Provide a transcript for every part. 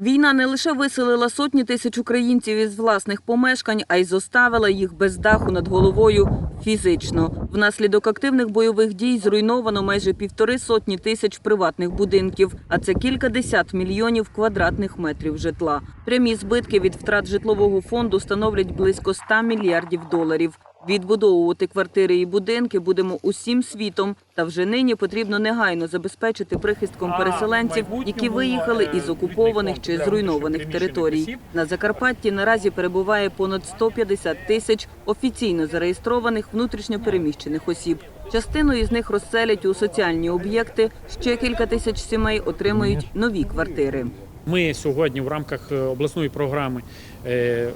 Війна не лише виселила сотні тисяч українців із власних помешкань, а й зоставила їх без даху над головою фізично. Внаслідок активних бойових дій зруйновано майже півтори сотні тисяч приватних будинків, а це кілька десят мільйонів квадратних метрів житла. Прямі збитки від втрат житлового фонду становлять близько 100 мільярдів доларів. Відбудовувати квартири і будинки будемо усім світом. Та вже нині потрібно негайно забезпечити прихистком переселенців, які виїхали із окупованих чи зруйнованих територій. На Закарпатті наразі перебуває понад 150 тисяч офіційно зареєстрованих внутрішньопереміщених осіб. Частину із них розселять у соціальні об'єкти. Ще кілька тисяч сімей отримають нові квартири. Ми сьогодні в рамках е, обласної програми е,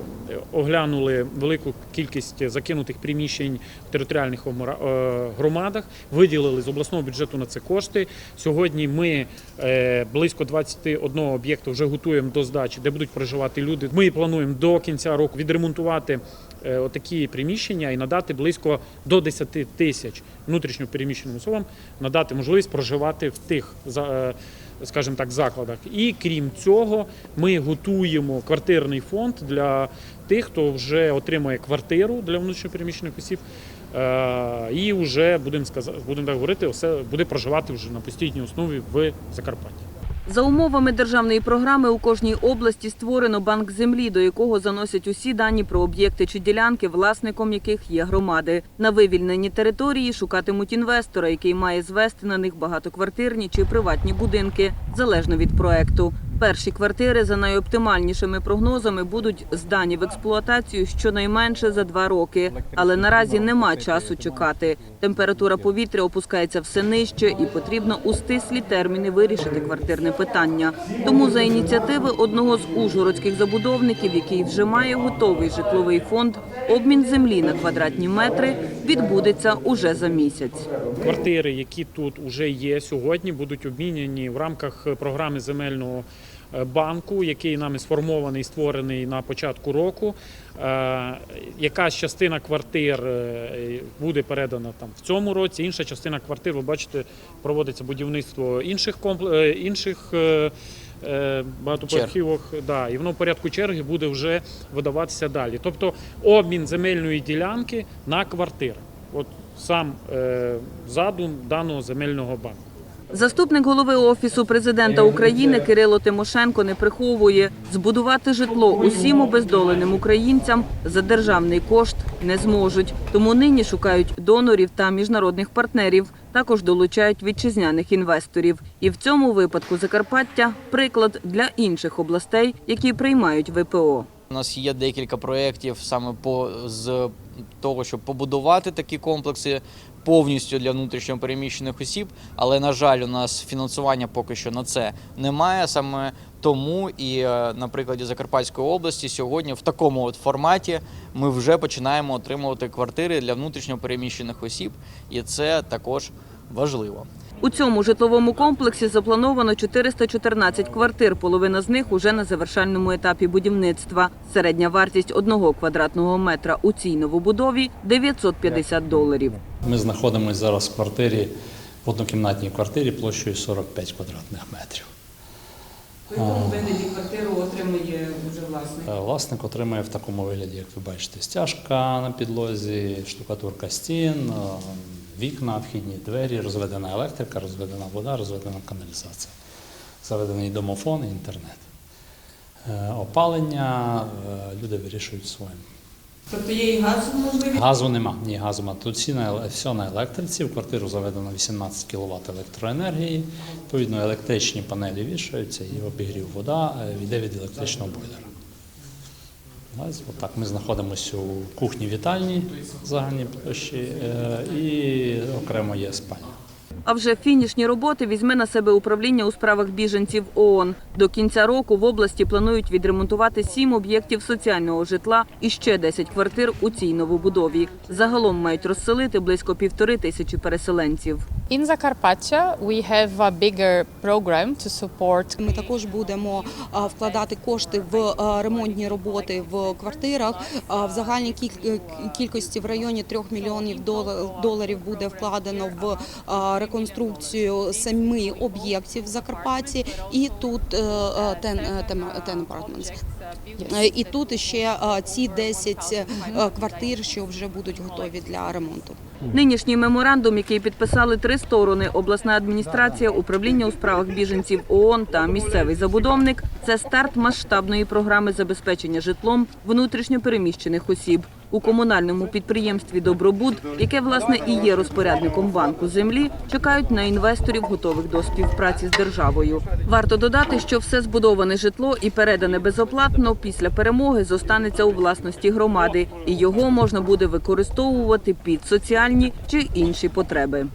оглянули велику кількість закинутих приміщень в територіальних е, громадах, виділили з обласного бюджету на це кошти. Сьогодні ми близько 21 об'єкту вже готуємо до здачі, де будуть проживати люди. Ми плануємо до кінця року відремонтувати отакі приміщення і надати близько до 10 тисяч внутрішньо переміщеним особам надати можливість проживати в тих скажімо так, закладах. І крім цього, ми готуємо квартирний фонд для тих, хто вже отримує квартиру для внутрішньопереміщених осіб. е, І вже будемо сказати, будемо так говорити, все буде проживати вже на постійній основі в Закарпатті. За умовами державної програми у кожній області створено банк землі, до якого заносять усі дані про об'єкти чи ділянки, власником яких є громади. На вивільнені території шукатимуть інвестора, який має звести на них багатоквартирні чи приватні будинки, залежно від проекту. Перші квартири за найоптимальнішими прогнозами будуть здані в експлуатацію щонайменше за два роки. Але наразі нема часу чекати. Температура повітря опускається все нижче, і потрібно у стислі терміни вирішити квартирне питання. Тому за ініціативи одного з ужгородських забудовників, який вже має готовий житловий фонд, обмін землі на квадратні метри відбудеться уже за місяць. Квартири, які тут вже є сьогодні, будуть обміняні в рамках програми земельного банку, який нами сформований і створений на початку року. Е, Якась частина квартир е, буде передана там в цьому році, інша частина квартир, ви бачите, проводиться будівництво інших компл- е, інших. е, Багатоповерхівок, да, і воно в порядку черги буде вже видаватися далі. Тобто обмін земельної ділянки на квартири. От сам е, задум даного земельного банку. Заступник голови офісу президента України Кирило Тимошенко не приховує збудувати житло усім обездоленим українцям за державний кошт не зможуть. Тому нині шукають донорів та міжнародних партнерів. Також долучають вітчизняних інвесторів. І в цьому випадку Закарпаття приклад для інших областей, які приймають ВПО. У нас є декілька проєктів саме по з того, щоб побудувати такі комплекси повністю для внутрішньо переміщених осіб. Але на жаль, у нас фінансування поки що на це немає. Саме тому і е, на прикладі Закарпатської області сьогодні в такому от форматі ми вже починаємо отримувати квартири для внутрішньо переміщених осіб, і це також важливо. У цьому житловому комплексі заплановано 414 квартир. Половина з них уже на завершальному етапі будівництва. Середня вартість одного квадратного метра у цій новобудові 950 доларів. Ми знаходимося зараз в квартирі, в однокімнатній квартирі площею 45 квадратних метрів. В якому вигляді квартиру отримує вже власник? Е, Власник отримає в такому вигляді, як ви бачите, стяжка на підлозі, штукатурка стін, е, вікна, вхідні двері, розведена електрика, розведена вода, розведена каналізація, заведений домофон і інтернет. Е, Опалення е, люди вирішують своїм. Тобто є і газова можливість? Газу нема, ні газу нема. Тут всі на, все на електриці. В квартиру заведено 18 кВт електроенергії. Відповідно, електричні панелі вішаються і обігрів вода е, йде від електричного бойлера. Отак ми знаходимося у кухні вітальні загальній площі е, і окремо є спальня. А вже фінішні роботи візьме на себе управління у справах біженців ООН. До кінця року в області планують відремонтувати сім об'єктів соціального житла і ще 10 квартир у цій новобудові. Загалом мають розселити близько півтори тисячі переселенців. In Zakarpattia, we have a bigger program to support Ми також будемо вкладати кошти в ремонтні роботи в квартирах. В загальній кіль- кількості в районі 3 мільйонів доларів буде вкладено в реконструкцію семи об'єктів в Закарпатті. І тут е, е, ten, е, apartments. Е, І тут ще ці 10 е, квартир, що вже будуть готові для ремонту. Нинішній меморандум, який підписали три сторони обласна адміністрація, управління у справах біженців ООН та місцевий забудовник, це старт масштабної програми забезпечення житлом внутрішньопереміщених осіб. У комунальному підприємстві Добробуд, яке власне і є розпорядником банку землі, чекають на інвесторів, готових до співпраці з державою. Варто додати, що все збудоване житло і передане безоплатно після перемоги зостанеться у власності громади, і його можна буде використовувати під соціальні чи інші потреби.